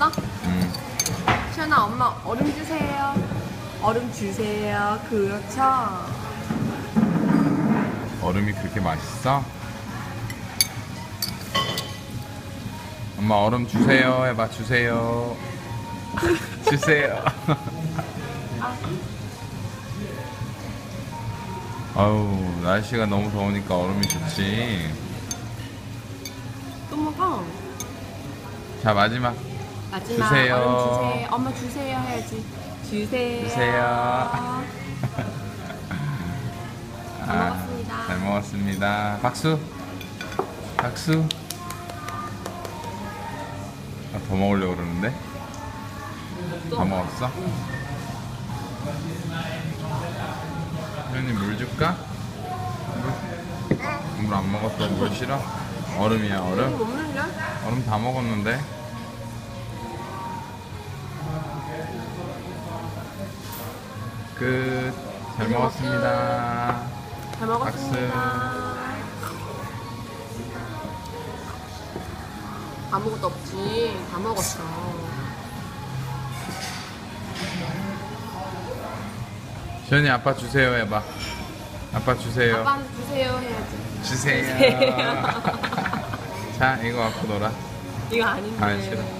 맛있어? 음. 시연아 엄마 얼음 주세요. 얼음 주세요. 그렇죠. 얼음이 그렇게 맛있어? 엄마 얼음 주세요 해봐 주세요 주세요 아우 날씨가 너무 더우니까 얼음이 좋지 또 먹어. 자 마지막 마지막 주세요. 얼음 주세요. 엄마 주세요 해야지. 주세요. 주세요. 잘 먹었습니다. 아, 잘 먹었습니다 박수 박수 아, 더 먹으려고 그러는데 다 먹었어? 현이 물 줄까? 물 안 먹었어 물 싫어? 얼음이야 얼음? 얼음 다 먹었는데 끝. 잘 먹었습니다. 잘 먹었습니다. 아무것도 없지. 다 먹었어. 시현이 아빠 주세요 해봐. 아빠 주세요. 아빠한테 주세요 해야지. 주세요. 주세요. 자, 이거 갖고 놀아. 이거 아닌데. 아, 싫어.